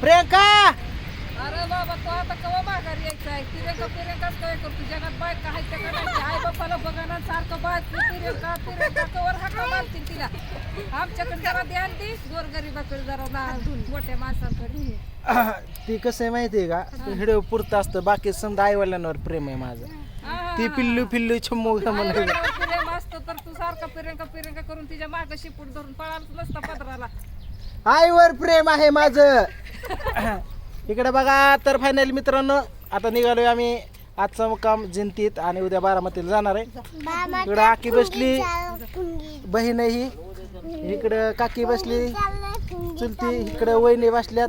प्रियंका! अरे बाबा तो आता कवा माघारी यायचा आहे? तिरेका पिरेकाच काय करतो? जगात बायका आहे त्या करायच्या आई बापाला बघाना सारखं बायको पिरेका पिरेका कवर हाका मारतील तिला. आमच्याकडे जरा ध्यान दे. गोरगरिबाकडे जरा ना- मोठ्या माणसांकडे. ती कसं आहे माहिती आहे का व्हिडिओ पुरतं असतं. बाकी समजा आई वडिलांवर प्रेम आहे माझं. ती पिल्लू पिल्लू छम्मू म्हणून. आई-वडिलांवर प्रेम असतं तर तू सारखा पिरेका पिरेका करून तिच्या माग शिपूट धरून पळालच नसता पदराला. आईवर प्रेम आहे माझं. इकडे बघा तर फायनल मित्रांनो आता निघालोय आम्ही आजचा मुक्काम जिंतीत आणि उद्या बारामतीला जाणार आहे. इकडं आकी बसली. बहीण ही इकडं काकी बसली. चुलती इकडं वहिनी बसल्यात.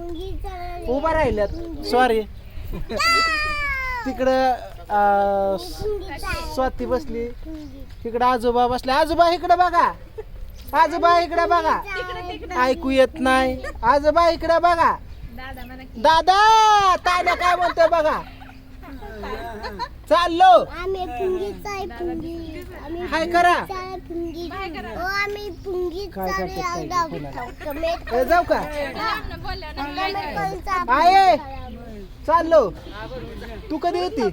उभा राहिल्यात. सॉरी तिकडं स्वाती बसली. इकडं आजोबा बसले. आजोबा इकडं बघा. आजोबा इकडं बघा. ऐकू येत नाही. आजोबा इकडं बघा. दादा तायला काय म्हणतोय बघा. चाललो. आम्ही पुंगीच आहे पुंगी. आम्ही हाय करा. पुंगी ओ आम्ही जाऊ का? आहे. चाललो. तू कधी आहे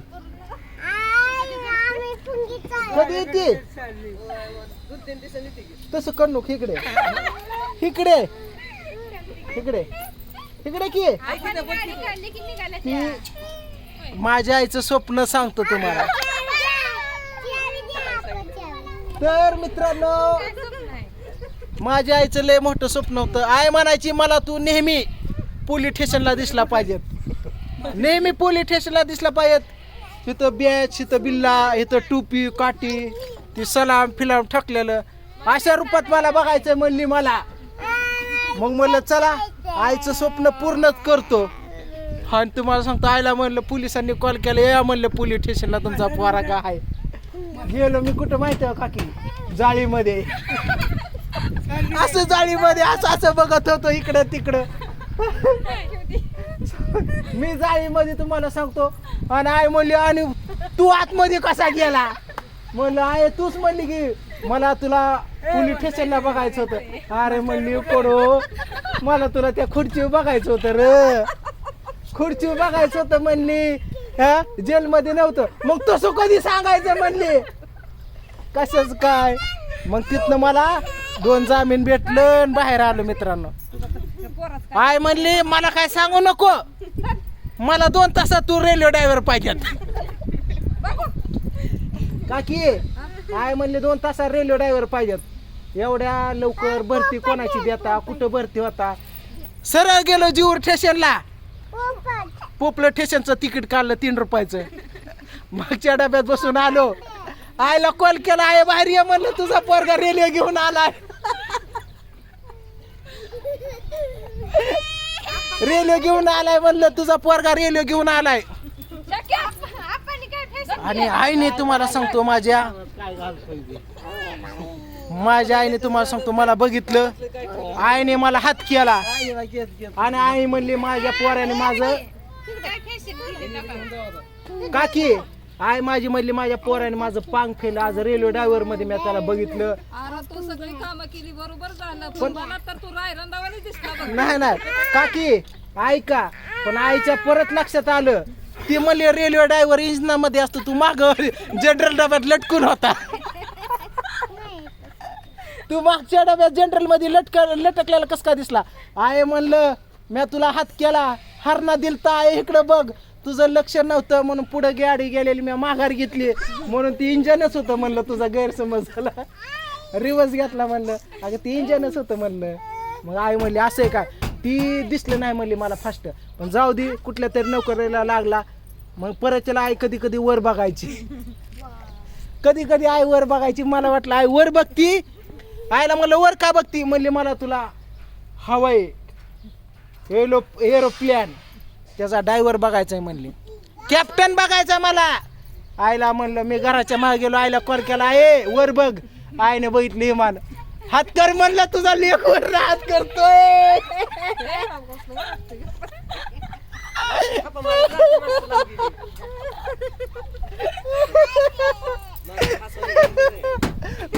कधी येते? तसं कर इकडे. इकडे. इकडे. इकडे की? ती माझ्या आईचं स्वप्न सांगतो तुम्हाला. तर मित्रांनो माझ्या आईचं लय मोठं स्वप्न होतं. आय म्हणायची मला तू नेहमी पोलीस स्टेशनला दिसला पाहिजेत. नेहमी पोलीस स्टेशनला दिसला पाहिजेत. इथं बॅच इथं बिल्ला इथं टोपी काठी ती सलाम फिलाम ठकलेलं. अशा रूपात मला बघायचं म्हणली मला. मग म्हणलं चला आईचं स्वप्न पूर्णच करतो. आणि तुम्हाला सांगतो आईला म्हणलं पोलिसांनी कॉल केला या म्हणलं पोलीस स्टेशनला तुमचा पोरा का आहे. गेलो मी कुठं माहिती आहे काकी? जाळीमध्ये. असं जाळीमध्ये असं असं बघत होतो इकडं तिकडं. मी जाळीमध्ये तुम्हाला सांगतो आणि आई म्हणली आणि तू आतमध्ये कसा गेला? म्हणलं आहे तूच म्हणली की मला तुला पोलीस स्टेशनला बघायचं होतं. अरे म्हणली पडो मला तुला त्या खुर्ची बघायचं होतं र. खुर्ची बघायचं होतं म्हणली हा जेलमध्ये नव्हतं. मग तसं कधी सांगायचं म्हणली? कशाच काय? मग तिथनं मला दोन जामीन भेटलं आणि बाहेर आलो मित्रांनो. आय म्हणली मला काय सांगू नको. मला दोन तासात तू रेल्वे ड्रायव्हर पाहिजेत. काकी आय म्हणले दोन तासात रेल्वे ड्रायव्हर पाहिजेत. एवढ्या लवकर भरती कोणाची देता? कुठं भरती होता? सरळ गेलो जीवर स्टेशनला पोपलं स्टेशनचं तिकीट काढलं तीन रुपयाचं. मागच्या डब्यात बसून आलो. आयला कॉल केला आहे बाहेर ये म्हणलं तुझा पोरगा रेल्वे घेऊन आलाय. रेल्वे घेऊन आलाय म्हणलं तुझा पोरगा रेल्वे घेऊन आलाय. आणि आईने तुम्हाला सांगतो माझ्या माझ्या आईने तुम्हाला सांगतो मला बघितलं. आईने मला हात केला. आणि आई म्हणली माझ्या पोराने माझं काकी आई माझी म्हणली माझ्या पोराने माझं पांग फेलं. आज रेल्वे ड्रायव्हरमध्ये मी त्याला बघितलं. अरे तू सगळी कामं केली बरोबर झालं. पण मला तर तू रायरंदावानी दिसला बघ. नाही नाही. काकी ऐका. पण आईच्या परत लक्षात आलं. ती म्हणली रेल्वे ड्रायव्हर इंजिनामध्ये असतो तू माग जनरल डब्यात लटकून होता. तू मागच्या डब्यात जनरलमध्ये लटक लटकलेला कस का दिसला? आहे म्हणलं मी तुला हात केला. हरणा दिलता आहे इकडं बघ. तुझं लक्ष नव्हतं म्हणून पुढे गाडी गेलेली मी माघार घेतली. म्हणून ती इंजनच होतं म्हणलं तुझा गैरसमज झाला. रिवर्स घेतला म्हणलं. अगं ती इंजनच होतं म्हणलं. मग आई म्हणली असं आहे काय ती दिसलं नाही म्हणली मला फास्ट पण जाऊ दे कुठल्या तरी नोकरीला लागला. मग परतला आई कधी कधी वर बघायची. कधी कधी आई वर बघायची. मला वाटलं आई वर बघती आईला म्हणलं वर का बघती? म्हणली मला तुला हवाय एलो एरोप्लेन त्याचा ड्रायव्हर बघायचा आहे म्हणली. कॅप्टन बघायचा मला. आईला म्हणलं मी घराच्या मागे गेलो आईला कॉल केला आहे वर बघ. आईने बघितली विमान. हात कर म्हणलं तुझा लेख वर हात करतोय.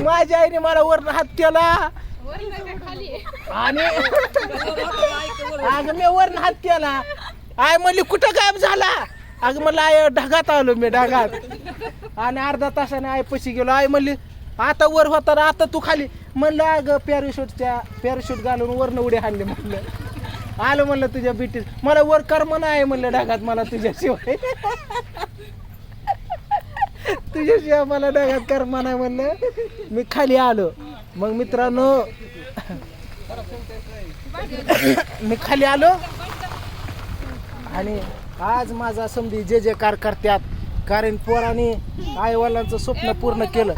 माझ्या आईने मला वर हात केला. आणि अगं मी वरण हात केला. आय म्हणली कुठं गायब झाला? अगं म्हणलं आय ढगात आलो मी ढगात. आणि अर्धा तासाने आय पशी गेलो. आय म्हणली आता वर होता ना आता तू खाली. म्हणलं अगं पॅराशूटच्या पॅराशूट घालून वरनं उडी हाणली म्हणलं. आलं म्हणलं तुझ्या बिटीत मला वर कर्म नाही म्हणलं ढगात मला तुझ्याशिवाय. तुझ्याशिवाय मला ढगात कर्म नाही म्हणलं. मी खाली आलो. मग मित्रांनो मी खाली आलो. आणि आज माझा समधी जे जे कार करतात कारण पोराने आई वडिलांचं स्वप्न पूर्ण केलं.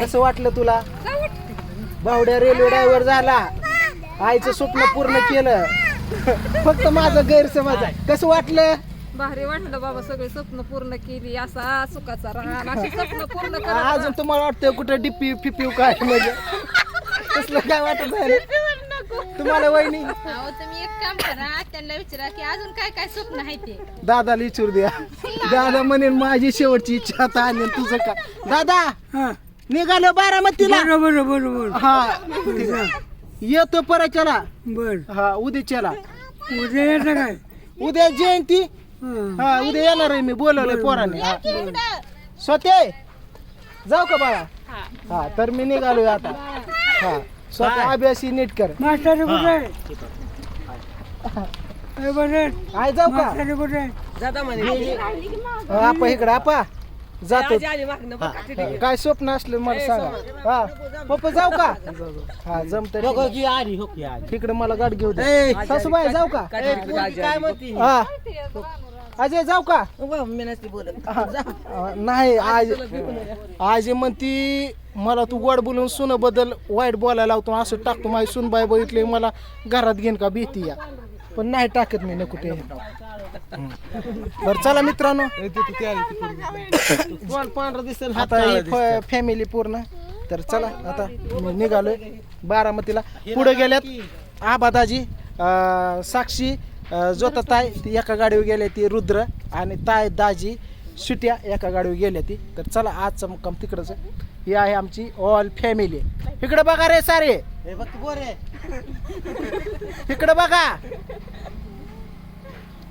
कसं वाटलं तुला. बावड्या रेल्वे ड्रायव्हर झाला. आईचं स्वप्न पूर्ण केलं. फक्त माझं गैरसमज आहे. कसं वाटलं? भारी वाटलं बाबा सगळे स्वप्न पूर्ण केली. असा सुखाचा राहण अशी स्वप्न पूर्ण करा अजून तुम्हाला वाटतं कुठं डिपी फिपिव काय म्हणजे? तसलं काय वाटत आहे? तुम्हाला वहिनी? अहो तुम्ही एक काम करा त्यांना विचारा की अजून काय काय स्वप्न आहे ते. दादाला विचारू द्या. दादा म्हणेन माझी शेवटची इच्छा आता आली आणि तुझं काय दादा निघालो बारामतीला. बरोबर बरोबर हा. येतो परच्याला बर. हा उद्याच्याला उद्या येतं काय? उद्या जयंती? हं. हा उद्या येणार आहे मी बोलवलंय पोराने. हा. स्वते जाऊ का बाळा? हा तर मी निघालोय आता. हा. स्वतः अभ्यासी नीट कर. मास्टर कुठे? आहे ए, बरं. आहे जाऊ का? मास्टर कुठे? आहे हा, आपा इकडे आपा. जातो. हा, हा. काय स्वप्न असलं मला सांगा. हा. पप्पा जाऊ का? हा जमत तिकडे मला गाठ घेऊ दे. सासूबाई जाऊ का? हा. अजय जाऊ का. नाही आज आज म्हणती मला तू गोड बोलून सुनबद्दल वाईट बोलायला लावतो असं टाकतो. माझी सुनबाई बघितली मला घरात घेईन का भीती या? पण नाही टाकत मी न कुठे बरं चला मित्रांनो. आता फॅमिली पूर्ण. तर चला आता मी निघालोय बारामतीला. पुढे गेल्यात आबादाजी अं, साक्षी जोता ताय ती एका गाडीवर गेल्या ती रुद्र आणि ताय दाजी सुट्या एका गाडीवर गेल्या ती. तर चला आजचा मुक्काम तिकडंच. ही आहे आमची ऑल फॅमिली इकडे बघा रे सारे. इकडे बघा.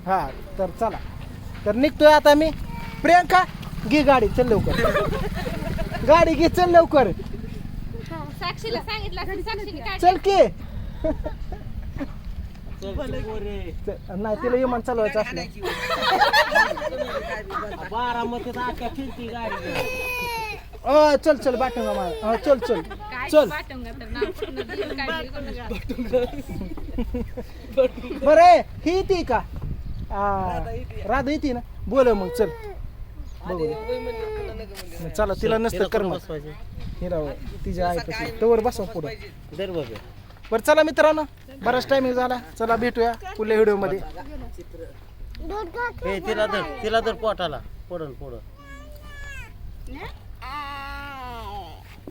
हा तर चला. तर निघतोय आता मी. प्रियंका घे गाडी चल लवकर. गाडी घे चल लवकर. साक्षीला सांगितलं असतं, साक्षीने काय चल की. नाही तिला विमान चालवायचं असलं. अ, चल चल बाटंगा मार. हा, चल चल चल. बरे ही ती का? आ, राधा येते ना? बोल मग चल. बघू चला तिला नसतं कर हिरा तिच्या आहे तवर बसवा पुढं. बरं चला मित्रांनो बराच टायमिंग झाला. चला भेटूया पुढल्या व्हिडिओमध्ये. दूध का तिला धर तिला धर पोटाला. पडल पुढं